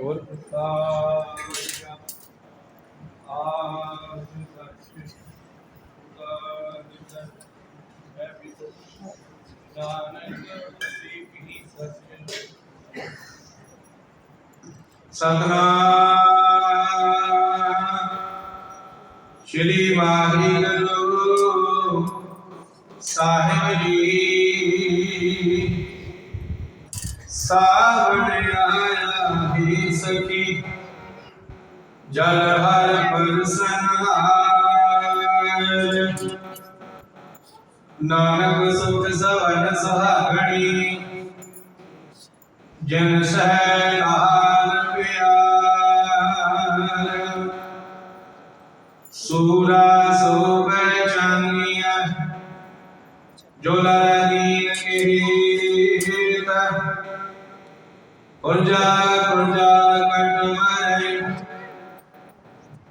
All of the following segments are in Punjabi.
ਗੁਰ ਪ੍ਰਸਾਦ ਆਜ ਸੱਚ ਗੁਰ ਮੈਂ ਵੀ ਤੋ ਨਾਨਕ ਸੀ ਹੀ ਸੱਚ ਸਤਨਾਮ। ਸ਼੍ਰੀ ਵਾਹਿਗੁਰੂ। ਸਾਹਿਬ ਜੀ ਜਲ ਹਰ ਪਰਸਨ ਨਾਨਕ ਸੁਖ ਸਵਨ ਸਹਾਗਣੀ ਜਨ ਸਹਿ ਲਾਲ ਪਿਆਰ। ਸੂਰਾ ਸੋਬੈ ਚਾਨੀਆ ਜੋ ਲਦੀਨ ਕੀਰਤਾ। ਪੁਰਜਾ ਪੁਰਜਾ ਕਟ ਮਰੇ।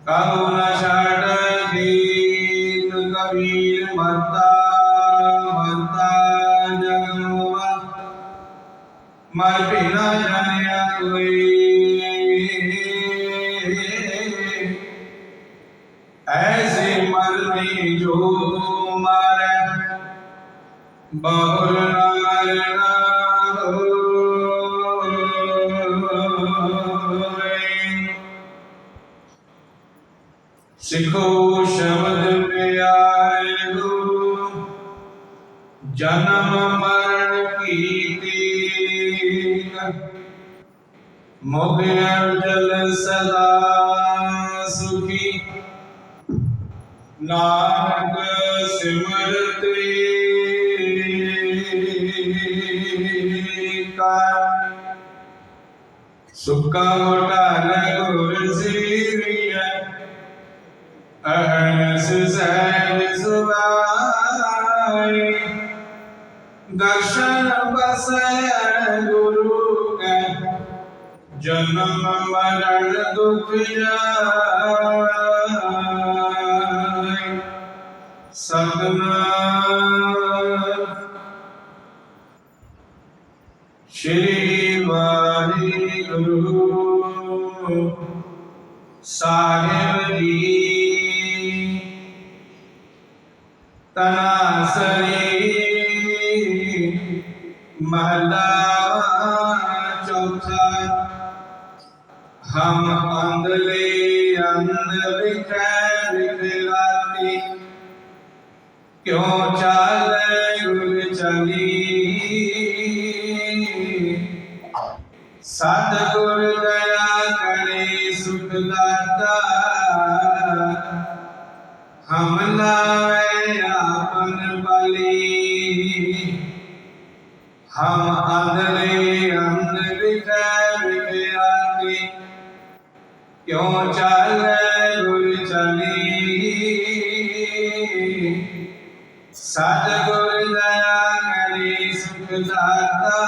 ਕਾਹੂ ਨ ਛਾੜ ਗੀਤ ਕਬੀਰ ਮਰਤਾ ਮਰਤਾ ਜਗਨੁਆ ਮਰ ਬਿਨਾ ਜਾਣਿਆ ਕੋਈ ਐਸੇ ਮਰਨੇ ਜੋ ਮਾਰੇ ਬਹੁਲ ਨਾ ਸਿੱਖੋ ਸ਼ਬਦ ਪਿਆਰੇ ਗੁਰੂ। ਜਨਮ ਮਰਨ ਕੀਤੀ। ਮੁਖ ਜਲ ਸਦਾ ਸੁਖੀ। ਨਾਨਕ ਸਿਮਰਤੇ ਕਰ ਸੁੱਕਾ ਮੋਟਾ ਗੁਰ ਅਹਨਸ ਸਹਿਜ ਸੁਭਾਈ। ਦਰਸ਼ਨ ਬਸੈ ਗੁਰੂ ਕੈ ਜਨਮ ਮਰਨ ਦੁਖ ਜਾਇ ਸਤਨਾਮ ਤਨਾਸਰੀ ਮਹਲਾ ਚੌਥਾ। ਹਮ ਅੰਦਲੇ ਅੰਦ ਵਿਖੈ ਵਿਖਰਾਤੀ ਕਿਉ ਚਾਲੇ ਗੁਰ ਚਲੀ? ਸਤ ਦਇਆ ਕਰੇ ਸੁਖ ਦਾਤਾ। ਹਮ ਨਾਵੇ ਆਪਨ ਬਲੀ ਹਮ ਅੰਧਲੇ ਅੰਧ ਵਿਖੈ ਵਿਖਿਆਤੀ ਕਿਉ ਚਾਲੇ ਗੁਰ ਚਲੀ? ਸਤ ਦਇਆ ਕਰੀ ਸੁਖ ਦਾਤਾ।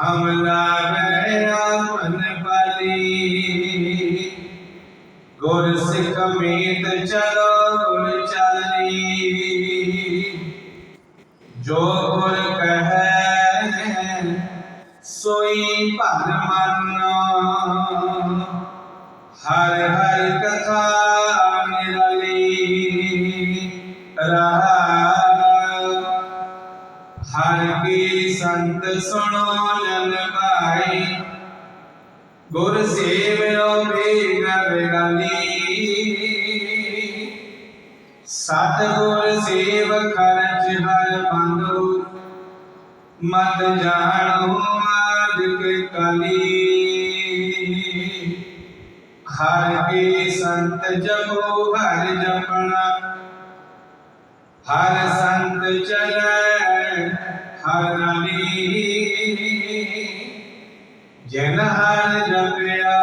ਹਮ ਲਾਵੇ ਆਪਨ ਬਲੀ ਗੁਰ ਸਿੱਖ ਮੀਤ ਚਲੋ ਗੁਰ ਚਾਲੀ। ਜੋ ਗੁਰ ਕਹੈ, ਸੋਈ ਭਰ ਮਨ। ਹਰ ਹਰ ਕਥਾ ਨਿਰਲੀ। ਰਹਾ ਹਰ ਕੀ ਸੰਤ ਸੁਣੋ ਜਨ ਭਾਈ। ਗੁਰ ਸੇਵਿਓ ਬੇਗ ਸਤਗੁਰ ਸੇਵ ਖਰਚ ਹਰ ਬੰਦੂ ਮਤ ਜਾਣੋ ਆਦਿਕ ਕਲੀ। ਹਰ ਕੇ ਸੰਤ ਜਪੋ, ਹਰ ਜਪਣਾ। ਹਰ ਸੰਤ ਚਲੇ, ਹਰ ਨਾਲੀ ਜਨ ਹਰ ਜਪਿਆ,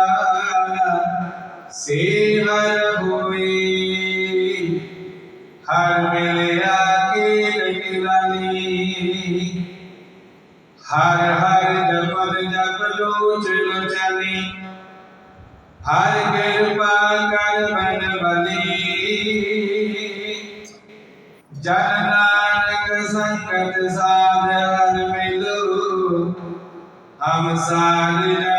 ਸੇ ਹਰ ਹੋਈ ਹਰ ਮਿਲਿਆ ਕੇ ਲਗਲਾਨੀ ਹਰ ਹਰ ਜਪਨ ਜਪ ਲੋਚ ਲੋਚਨੀ। ਹਰ ਕਿਰਪਾ ਕਰ ਬਨ ਬਲੀ। ਜਨ ਨਾਨਕ ਸੰਗਤ ਸਾਧ ਹਰ ਮਿਲੋ। ਹਮ ਸਾਰ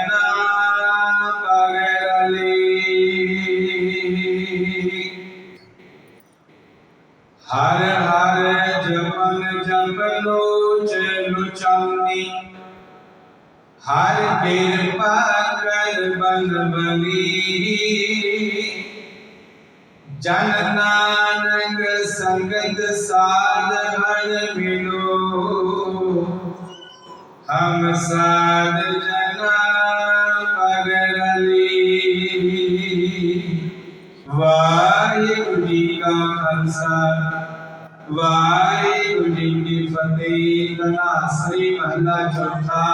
ਹਰ ਕਿਰਪਾ ਕਰ ਬਨ ਬਲੀ ਜਨ ਨਾਨਕ ਸੰਗਤ ਸਾਧ ਹਰ ਮਿਲੋ। ਹਮ ਸਾਧ ਜਨਾ ਪਗਰਲੀ ਵਾਹਿਗੁਰੂ ਜੀ ਕਾ ਖਾਲਸਾ, ਵਾਹਿਗੁਰੂ ਜੀ ਕੀ ਫਤਿਹ। ਤਨਾਸਰੀ ਮਹਲਾ ਚੌਥਾ।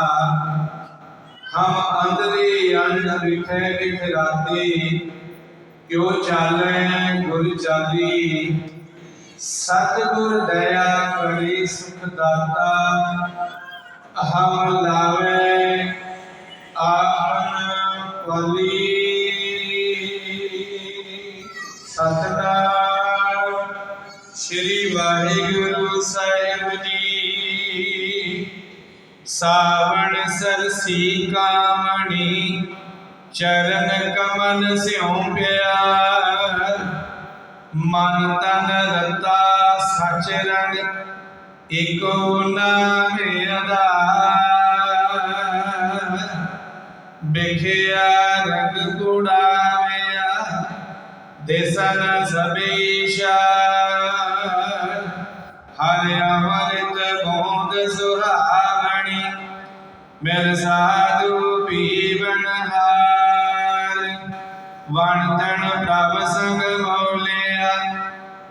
ਹਮ ਅੰਦਰੇ ਅੰਧ ਵਿਖੇ ਵਿਖ ਰਾਤੇ। ਕਿਉ ਚਾਲੈ ਗੁਰ ਚਾਲੀ? ਸਤਿਗੁਰ ਦਇਆ ਕਰੀ ਸੁਖ ਦਾਤਾ। ਹਮ ਲਾਵੇ ਆਪਨ ਪਲੀ। ਸਤਨਾਮ ਸ੍ਰੀ ਵਾਹਿਗੁਰੂ ਸਾਹਿਬ। ਸਾਵਣ ਸਰਸੀ ਕਾਮਣੀ, ਚਰਨ ਕਮਲ ਸਿਉ ਪਿਆਰ। ਮਨ ਤਨ ਰਤਾ ਸਚ ਰੰਗ ਏਕੋ ਨਾਮ ਆਧਾਰ। ਬਿਖਿਆ ਰੰਗ ਕੁੜਾਵਿਆ ਦੇਸਨ ਸਬੀਸ਼ਾ ਹਰਿ ਅਮਰਿਤ ਬੋਧ ਸੁਹਾਵਣੀ ਮੇਰ ਸਾਧੂ ਪੀਵਨ ਹਾਰ। ਵਣ ਤਣ ਪ੍ਰਭ ਸੰਗ ਮੌਲਿਆ,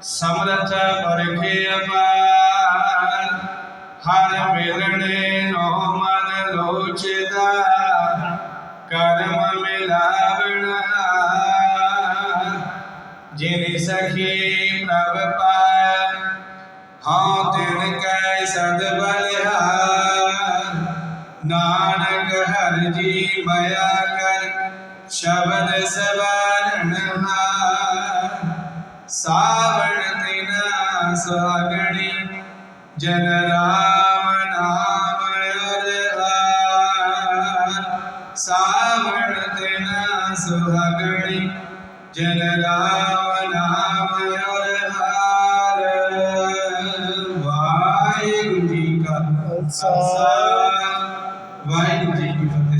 ਸਮਰਥ ਪਰਖੇ ਅਪਾਰ। ਹਰ ਮਿਲਣੇ ਨੋ ਮਨ ਲੋਚਦਾ, ਕਰਮ ਮਿਲਾਵਣ ਹਾਰ। ਜਿਨ ਸਖੀ ਪ੍ਰਭ ਪਾਇਆ ਹਾਂ ਤਿਨ ਕੈ ਸਦ ਬਲਿਹਾਰ। ਜੀ ਕਰ ਸ਼ਬਦ ਸਵਾਰਣ ਹਾਰ ਸਾਵਣ ਤਿਨਾ ਸੁਹਾਗਣੀ ਜਨ ਰਾਮ ਨਾਮ ਅਰਹਾਰ ਸਾਵਣ ਤਿਨਾ ਸੁਹਾਗਣੀ ਜਨ ਰਾਮ ਨਾਮ ਅਰਹਾਰ ਵਾਹਿਗੁਰੂ ਜੀ ਕਾ ਖਾਲਸਾ ਵਾਹਿਗੁਰੂ ਜੀ ਕੀ ਫਤਿਹ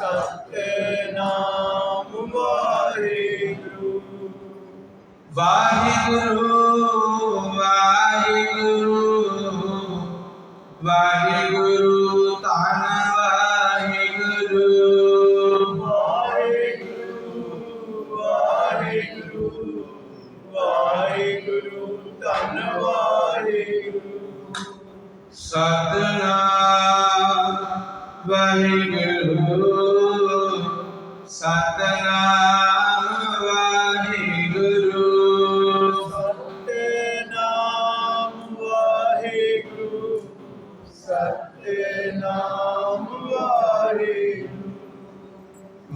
ਸਤਨਾਮ ਵਾਹਿਗੁਰੂ। ਵਾਹਿਗੁਰੂ